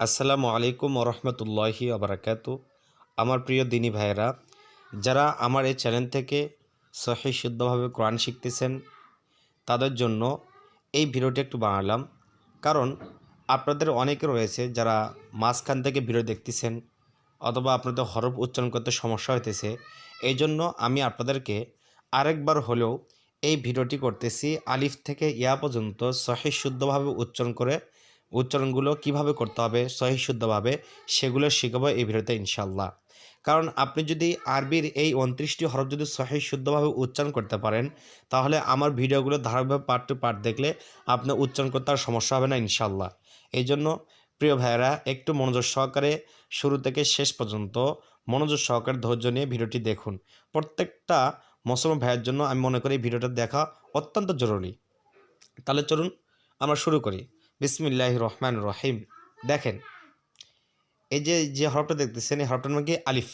আসসালামু আলাইকুম ওরহমতুল্লাহি আবরাকাতু আমার প্রিয় দিনী ভাইয়েরা, যারা আমার এই চ্যানেল থেকে সহি শুদ্ধভাবে কোরআন শিখতেছেন, তাদের জন্য এই ভিডিওটি একটু বানালাম। কারণ আপনাদের অনেকে রয়েছে যারা মাঝখান থেকে ভিডিও দেখতেছেন অথবা আপনাদের হরফ উচ্চারণ করতে সমস্যা হইতেছে এই জন্য আমি আপনাদেরকে আরেকবার হলেও এই ভিডিওটি করতেছি আলিফ থেকে ইয়া পর্যন্ত সহি শুদ্ধভাবে উচ্চারণ করে উচ্চারণগুলো কীভাবে করতে হবে সহি শুদ্ধভাবে সেগুলো শেখাবো এই ভিডিওতে ইনশাল্লাহ কারণ আপনি যদি আরবির এই উনত্রিশটি হরফ যদি সহি শুদ্ধভাবে উচ্চারণ করতে পারেন, তাহলে আমার ভিডিওগুলো ধারাবাহিকভাবে পার্ট টু পার্ট দেখলে আপনার উচ্চারণ করতে আর সমস্যা হবে না ইনশাল্লাহ এই জন্য প্রিয় ভাইয়েরা, একটু মনোযোগ সহকারে শুরু থেকে শেষ পর্যন্ত মনোযোগ সহকারে ধৈর্য নিয়ে ভিডিওটি দেখুন। প্রত্যেকটা মুসলমান ভাইয়ের জন্য আমি মনে করি ভিডিওটা দেখা অত্যন্ত জরুরি। তাহলে চলুন আমরা শুরু করি। বিসমিল্লাহ রহমান রহিম। দেখেন, এই যে যে হরফটা দেখতেছেন, এই হরফটার নাম কি? আলিফ।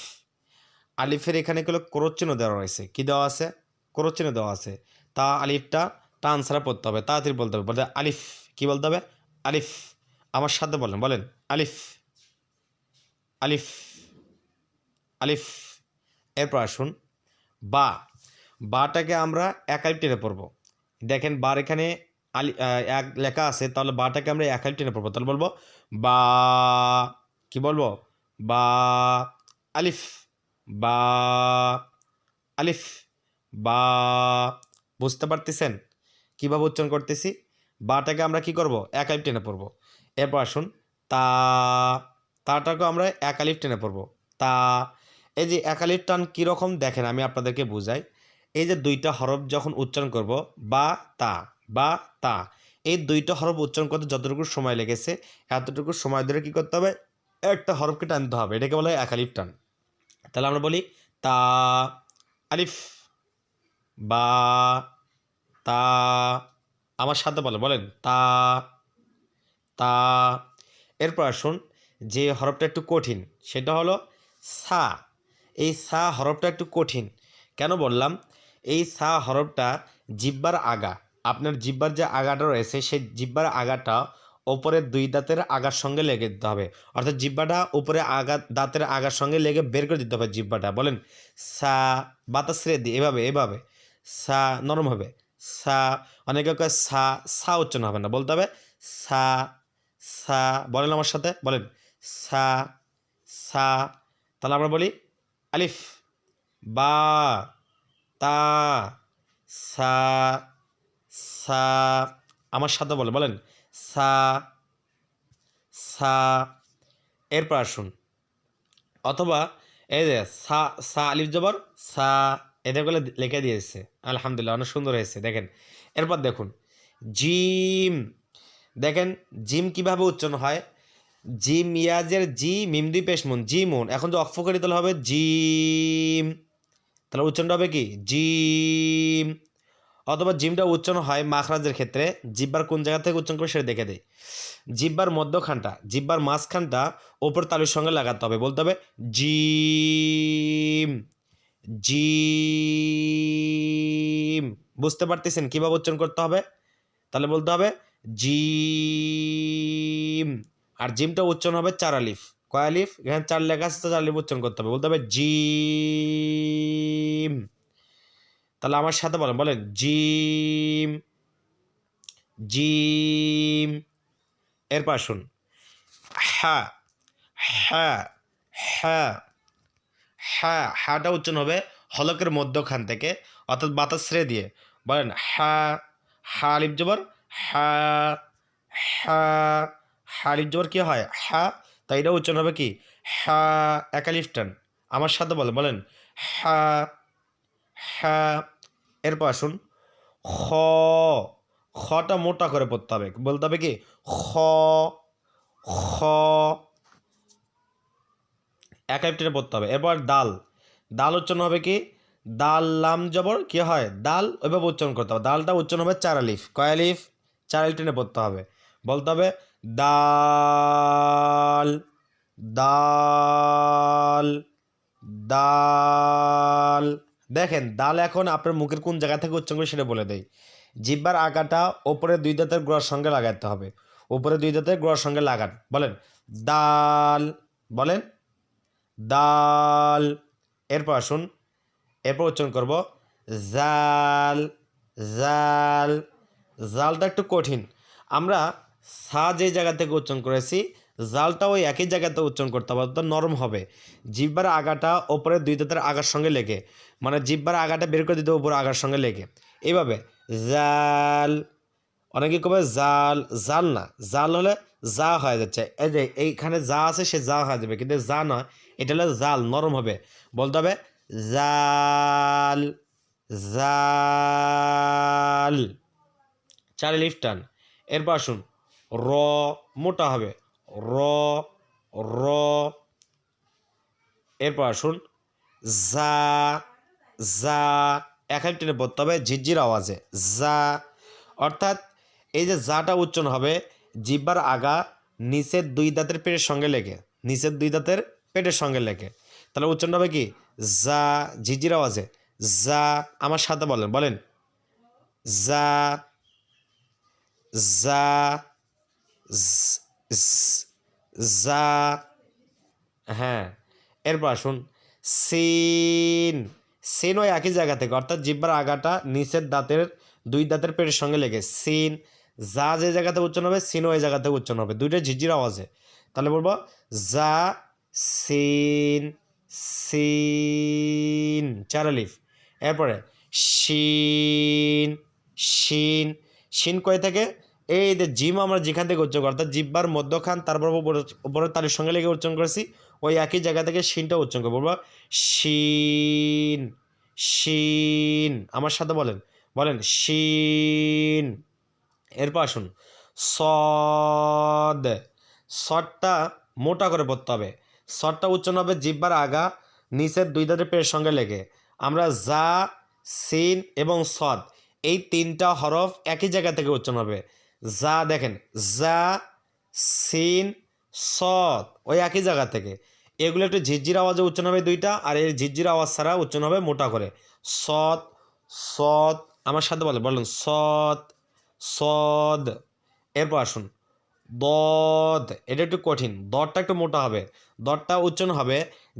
আলিফের এখানে গুলো ক্রোচিহ্ন দেওয়া রয়েছে। কি দেওয়া আছে? ক্রোচিহ্ন দেওয়া আছে। তা আলিফটা টান ছাড়া পড়তে হবে, তাড়াতাড়ি বলতে হবে। বলতে আলিফ, কি বলতে হবে? আলিফ। আমার সাথে বলেন বলেন, আলিফ। আলিফ। আলিফ। এরপর আসুন, বা। বাটাকে আমরা এক আলিফ টেনে পড়ব। দেখেন, বার এখানে আলি এক লেখা আছে, তাহলে বাটাকে আমরা এক আলিফ টেনে পড়ব। তাহলে বলব, বা, কি বলব? বা, আলিফ বা আলিফ, বা, বুঝতে পারতেছেন? কীভাবে উচ্চারণ করতেছি? বাটাকে আমরা কি করব? এক আলিফ টেনে পড়ব। এরপর আসুন, তা, তাটাকেও আমরা এক আলিফ টেনে পড়ব। তা, এই যে এক আলিফ টান কীরকম দেখেন, আমি আপনাদেরকে বুঝাই। এই যে দুইটা হরফ যখন উচ্চারণ করব, বা, তা বা তা। এই দুইটা হরফ উচ্চারণ করতে যতটুকু সময় লেগেছে, এতটুকু সময় ধরে কী করতে হবে? একটা হরফকে টানতে হবে। এটাকে বলা হয় এক আলিফ টান। তাহলে আমরা বলি তা, আলিফ, বা, তা, আমার সাথে বলে বলেন, তা তা। এরপর আসুন, যে হরফটা একটু কঠিন, সেটা হলো সা। এই সা হরফটা একটু কঠিন। কেন বললাম? এই সা হরফটা জিব্বার আগা। আপনার জিব্বার যে আগাটা রয়েছে, সেই জিব্বার আগাটা ওপরের দুই দাঁতের আগার সঙ্গে লেগে দিতে হবে। অর্থাৎ জিব্বাটা উপরে আগা, দাঁতের আগার সঙ্গে লেগে বের করে দিতে হবে জিব্বাটা। বলেন, সা, বাতাস রে দিয়ে এভাবে এভাবে। সা, নরম হবে। সা, অনেকে কয় সা সা উচ্চারণ হবে না, বলতে হবে সা সা, বলেন আমার সাথে, বলেন, সা সা, তাহলে আমরা বলি আলিফ, বা, তা, সা সা, আমার সাথে বলে, বলেন। সা সা, এরপর আসুন। অথবা এই যে সা সা আলিফ জবর, সা এটা বলে লিখে দিয়েছে। আলহামদুলিল্লাহ, অনেক সুন্দর হয়েছে, দেখেন। এরপর দেখুন, জিম। দেখেন, জিম কীভাবে উচ্চারণ হয়? জিম ইয়াজের জি, মিম দুই পেশমুন জিমুন এখন যে অক্ষ তাহলে হবে, জিম। তাহলে উচ্চারণটা হবে কি? জিম। অথবা জিমটা উচ্চারণ হয় মাখরাজের ক্ষেত্রে। জিব্বার কোন জায়গা থেকে উচ্চারণ করে সেটা দেখে দেয় জিব্বার মধ্যখানটা, জিব্বার মাঝখানটা ওপর তালুর সঙ্গে লাগাতে হবে। বলতে হবে জিম জিম। বুঝতে পারতেছেন কীভাবে উচ্চারণ করতে হবে? তাহলে বলতে হবে জিম। আর জিমটা উচ্চারণ হবে চার আলিফ। কয় আলিফ? এখানে চার লেখা আছে, চার আলিফ উচ্চারণ করতে হবে। বলতে হবে জিম। তাহলে আমার সাথে বলেন বলেন, জিম জিম, এরপর শুন হ্যাঁ হ্যাঁ হ্যাঁ হ্যাঁ হ্যাঁটা উচ্চারণ হবে হলকের মধ্যখান থেকে, অর্থাৎ বাতাস ছেড়ে দিয়ে, বলেন হ্যাঁ হ্যাঁ আলিফ জবর হ্যাঁ হ্যাঁ হ্যাঁ আলিফ জবর কি হয়? হ্যাঁ তাই এটা উচ্চারণ হবে কি? হ্যাঁ একালিফ টান, আমার সাথে বলেন বলেন হ্যাঁ হ্যাঁ এরপর আসুন, খ, খটা মোটা করে পড়তে হবে। বলতে হবে কি? খ খ, এক টেনে পড়তে হবে। এরপর দাল। দাল উচ্চারণ হবে কি? দাল লাম জবর, কি হয়? দাল ওইভাবে উচ্চারণ করতে হবে। দালটা উচ্চারণ হবে চার আলিফ। কয় আলিফ? চার আলিফ টেনে পড়তে হবে। বলতে হবে, দাল দাল দাল দেখেন, দাল এখন আপনার মুখের কোন জায়গা থেকে উচ্চারণ করে সেটা বলে দেয় জিব্বার আঁকাটা ওপরে দুই দাঁতের গোড়ার সঙ্গে লাগাতে হবে। ওপরে দুই দাঁতের গোড়ার সঙ্গে লাগান। বলেন, দাল বলেন, দাল। এরপর আসুন, এরপর উচ্চারণ করব, জাল জাল। জালটা একটু কঠিন। আমরা সা যে জায়গা থেকে উচ্চারণ করেছি, জালটা ওই একই জায়গাতে উচ্চারণ করতে হবে, অর্থাৎ নরম হবে। জিব্বার আগাটা ওপরে দুই দাঁতের আগার সঙ্গে লেগে। মানে জিব্বার আগাটা বের করে দিতে উপরে আগার সঙ্গে লেগে। এইভাবে জাল, অনেকে কবে জাল জাল না, জাল হলে যা হয়ে যাচ্ছে। এই যে এইখানে যা আছে সে যা হয়ে যাবে, কিন্তু যা নয়, এটা হলে জাল, নরম হবে। বলতে হবে জাল জাল। চারে লিফট টান। এরপর আসুন, র, মোটা হবে। র র। এরপর আসুন, যা যা, এক এক টেনে পড়তে হবে, ঝিরঝির আওয়াজে, যা, অর্থাৎ এই যে যাটা উচ্চারণ হবে, জিব্বার আগা নিচের দুই দাঁতের পেটের সঙ্গে লেগে, নিচের দুই দাঁতের পেটের সঙ্গে লেগে। তাহলে উচ্চারণ হবে কি? যা, ঝিরঝির আওয়াজে, যা, আমার সাথে বলেন বলেন। যা যা যা হ্যাঁ এরপর আসুন, সিন। সিন ওই একই জায়গা থেকে, অর্থাৎ জিব্বার আগাটা নিচের দাঁতের, দুই দাঁতের পেটের সঙ্গে লেগে। সিন, যা যে জায়গাতে উচ্চারণ হবে সিন ওই জায়গাতে উচ্চারণ হবে। দুইটা ঝিঝির আওয়াজে। তাহলে বলব, যা, সিন সিন চারালিফ এরপরে, শিন শিন শিন কয় থেকে? এই যে জিম আমরা যেখান থেকে উচ্চারণ করি, অর্থাৎ জিব্বার মধ্যখান তারপর উপরে- উপরের তালির সঙ্গে লেগে উচ্চারণ করেছি ওই একই জায়গা থেকে শিনটা উচ্চারণ করব। বলব, শিন শিন। আমার সাথে বলেন বলেন, শিন। এরপর আসুন, সদ। সটটা মোটা করে পড়তে হবে। সটটা উচ্চারণ হবে জিব্বার আগা, নিচের দুই দাঁতের পেটের সঙ্গে লেগে। আমরা যা, সিন এবং সদ, এই তিনটা হরফ একই জায়গা থেকে উচ্চারণ হবে। যা দেখেন, যা, সিন, সদ, ওই একই জায়গা থেকে। এগুলো একটু ঝিরঝির আওয়াজে উচ্চারণ হবে দুইটা, আর এর ঝিরঝির আওয়াজ ছাড়া উচ্চারণ হবে মোটা করে। সৎ সৎ, আমার সাথে বলে বলেন, সৎ, সদ। এরপর আসুন, দদ, এটা একটু কঠিন দরটা একটু মোটা হবে। দরটা উচ্চারণ হবে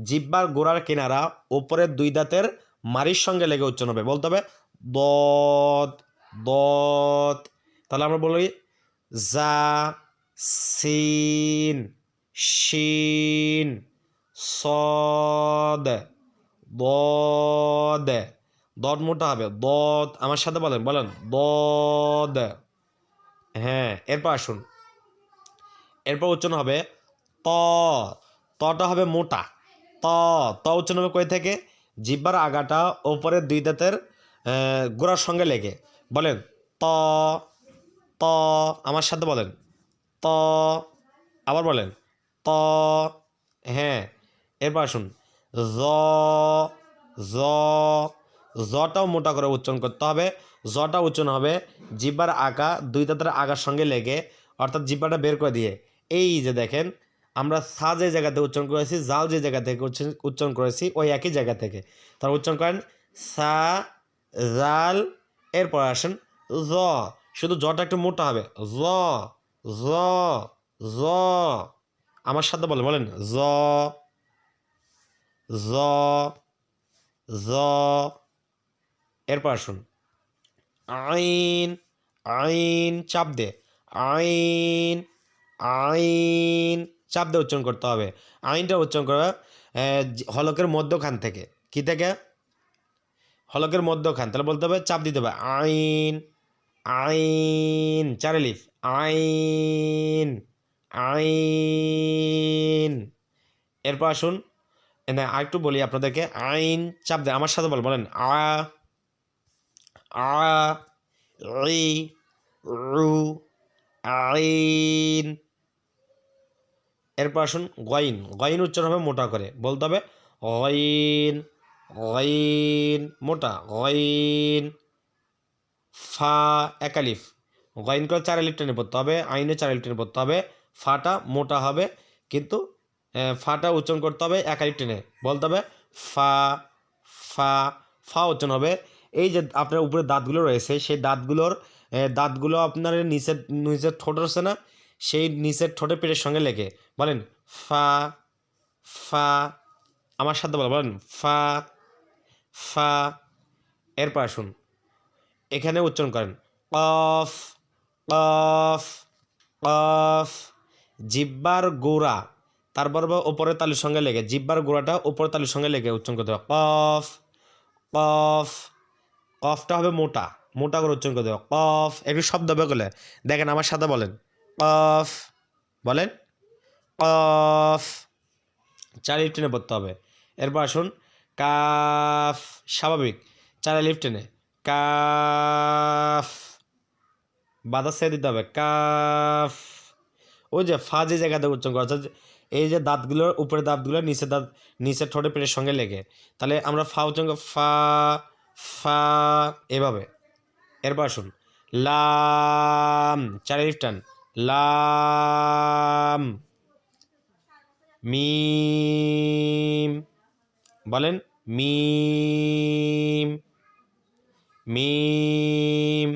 জিব্বার গোড়ার কিনারা ওপরের দুই দাঁতের মারির সঙ্গে লেগে উচ্চারণ হবে। বলতে হবে দদ দদ। তাহলে আমরা বলি যা, সিন, শিন। সদ, দদ। দদ মোটা হবে। দদ, আমার সাথে বলেন বলেন। দদ। হ্যাঁ এরপর আসুন। এরপর উচ্চারণ হবে ত। তটা হবে মোটা। ত ত উচ্চারণ হবে কই থেকে? জিব্বার আগাটা ওপরের দুই দাঁতের গোড়ার সঙ্গে লেগে। বলেন, ত ত, আমার সাথে বলেন। ত, আবার বলেন, ত হ্যাঁ। এরপর আসুন জ জ, জটাও মোটা করে উচ্চারণ করতে হবে। জটা উচ্চারণ হবে জিব্বার আঁকা দুই দাঁতের আগার সঙ্গে লেগে, অর্থাৎ জিব্বাটা বের করে দিয়ে। এই যে দেখেন, আমরা সা যে জায়গাতে উচ্চারণ করেছি, জাল যে জায়গা থেকে উচ্চ- উচ্চারণ করেছি, ওই একই জায়গা থেকে। তার উচ্চারণ করেন সা, জাল, এরপর আসেন জ। শুধু জটা একটু মোটা হবে। জ জ জ। আমার সাথে বলেন বলেন, জ জ জ এরপর আসুন। আইন আইন চাপ দে। আইন আইন চাপ দিয়ে উচ্চারণ করতে হবে। আইনটা উচ্চারণ আহ, হলকের মধ্যখান থেকে। কি থেকে? হলকের মধ্যখান। তাহলে বলতে হবে চাপ দিতে হবে। আইন আইন চারে লিফ আইন আইন। এরপর আসুন এনে আরেকটু বলি আপনাদেরকে, আইন চাপ দেয় আমার সাথে বল বলেন, আ রু আইন। এরপর আসুন, গইন। গইন উচ্চারণ হবে মোটা করে। বলতে হবে, গইন গইন, মোটা, গইন, ফা, একালিফ। গইন করে চার লিফ টেনে পড়তে হবে, আইনে চার লিফ টেনে পড়তে হবে ফাটা মোটা হবে, কিন্তু ফাটা উচ্চারণ করতে হবে একালিফ টেনে। বলতে হবে ফা ফা ফা উচ্চারণ হবে। এই যে আপনার উপরে দাঁতগুলো রয়েছে, সেই দাঁতগুলোর দাঁতগুলো আপনার নিচের নিচের ঠোঁট রয়েছে না? সেই নিচের ঠোঁটের পেটের সঙ্গে লেগে বলেন, ফা ফা, আমার সাথে বলো বলেন, ফা ফা। এরপর আসুন। এখানে উচ্চারণ করেন, কফ কফ কফ। জিব্বার গোড়া তারপর বা উপরের তালুর সঙ্গে লেগে, জিব্বার গোড়াটা উপরের তালুর সঙ্গে লেগে উচ্চারণ করতে হবে। কফ কফ, কফটা হবে মোটা মোটা করে উচ্চারণ করতে হবে। কফ, একটু শব্দ হবে বলে দেখেন আমার সাথে বলেন। কফ বলেন। কফ চার লিফ টেনে পড়তে হবে। এরপর আসুন, কাফ, স্বাভাবিক চার লিফ টেনে কাফ, বাধা দিতে হবে। কাফ, ওই যে ফা যে জায়গাতে উচ্চারণ করা এই যে দাঁতগুলোর উপরে দাঁতগুলো নিচে দাঁত, নিচের ঠোঁটে পেটের সঙ্গে লেগে। তাহলে আমরা ফা করব ফা ফা, এভাবে। এরপর আসুন। লাম চারি লিফটান লাম, মিম, বলেন মিম মিম।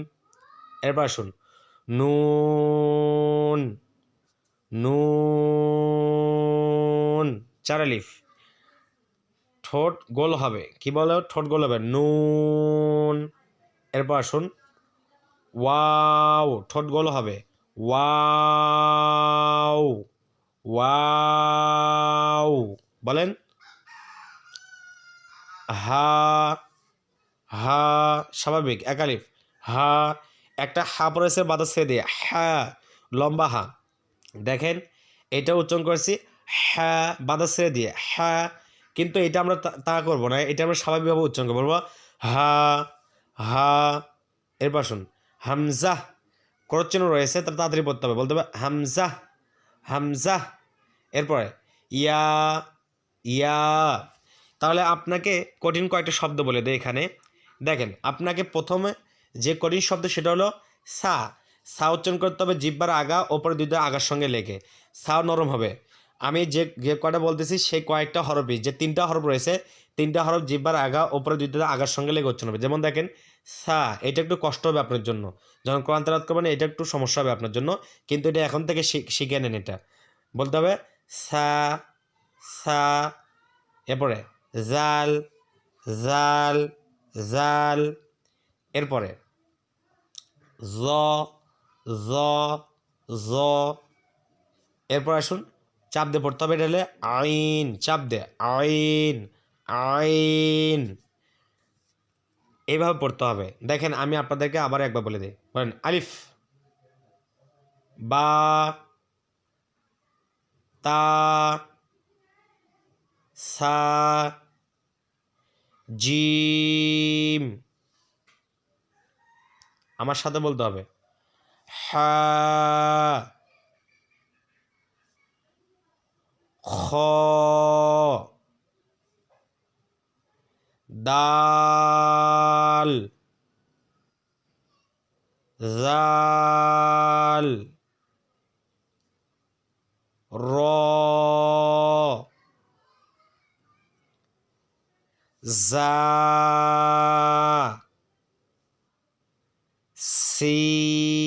এরপর আসুন। নুন নুন। চারালিফ। ঠোঁট গোল হবে। কি বলে ঠোঁট গোল হবে। নুন। এরপর আসুন। ওয়াও, ঠোঁট গোল হবে। Wow wow. বলেন। হা হা, স্বাভাবিক। একালিফ। হা, একটা হা পড়েছে বাতাস দিয়ে। হ্যা লম্বা হা। দেখেন, এটা উচ্চারণ করছি হ্যাঁ বাতাস ছেড়ে দিয়ে হ্যাঁ। কিন্তু এটা আমরা তা- করব না, এটা আমরা স্বাভাবিকভাবে উচ্চারণ করব, বলব হা হা। এরপর শুন হামজা করচ্চিহ্ন রয়েছে তার তাড়াতাড়ি পড়তে হবে, বলতে হবে হামজা হামজা। এরপরে, ইয়া ইয়া। তাহলে আপনাকে কঠিন কয়েকটা শব্দ বলে দেয় এখানে। দেখেন, আপনাকে প্রথমে যে কঠিন শব্দ সেটা হলো সা সা উচ্চারণ করতে হবে, জিব্বার আগা, ওপরে দুইটা আগার সঙ্গে লেগে। সাও নরম হবে। আমি যে যে কয়টা বলতেছি, সেই কয়েকটা হরফই, যে তিনটা হরফ রয়েছে, তিনটা হরফ জিব্বার আগা, ওপরে দুইটা আগার সঙ্গে লেগে উচ্চারণ হবে। যেমন দেখেন, সা, এটা একটু কষ্ট হবে আপনার জন্য। যখন কোরআন তেলাওয়াত করবেন, এটা একটু সমস্যা হবে আপনার জন্য, কিন্তু এটা এখন থেকে শিখ- শিখে নেন এটা। বলতে হবে, সা সা, এরপরে, জাল জাল জাল, এরপরে, জ জ জ। এরপর আসুন, চাপ দিয়ে পড়তে হবে, এটা হলে আইন, চাপ দে আইন আইন। এইভাবে পড়তে হবে। দেখেন, আমি আপনাদেরকে আবার একবার বলে দিই। বলেন, আলিফ, বা, তা, সা, জিম। আমার সাথে বলতে হবে। হা খ দাল জাল র জা সিন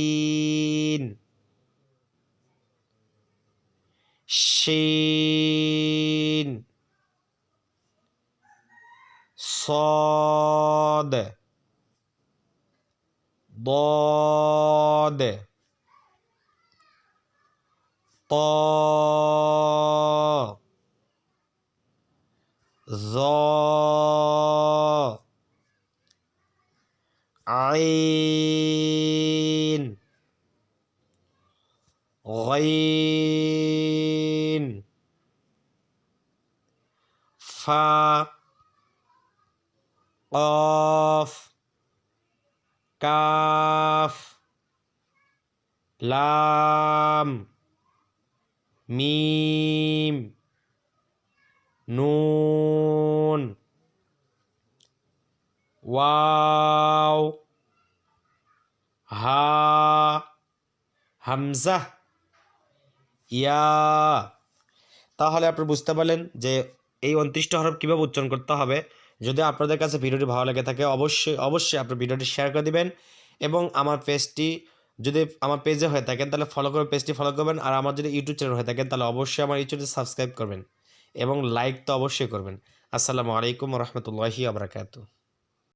শিন صاد ضاد ط ظ عين غين فا قاف কাফ লাম মিম নুন ওয়াও হা হামজা ইয়া তাহলে আপনি বুঝতে পারলেন যে এই উনত্রিশটা হরফ কীভাবে উচ্চারণ করতে হবে, যদি আপনাদের কাছে ভিডিওটি ভালো লাগে থাকে অবশ্যই অবশ্যই আপনি ভিডিওটি শেয়ার করে দিবেন এবং আমার পেজটি যদি আমার পেজে হয়ে থাকেন তাহলে ফলো করে পেজটি ফলো করবেন আর আমার যদি ইউটিউব চ্যানেল হয়ে থাকেন তাহলে অবশ্যই আমার ইউটিউবটি সাবস্ক্রাইব করবেন এবং লাইক তো অবশ্যই করবেন। আসসালামু আলাইকুম রহমতুল্লাহি আবরাকাতু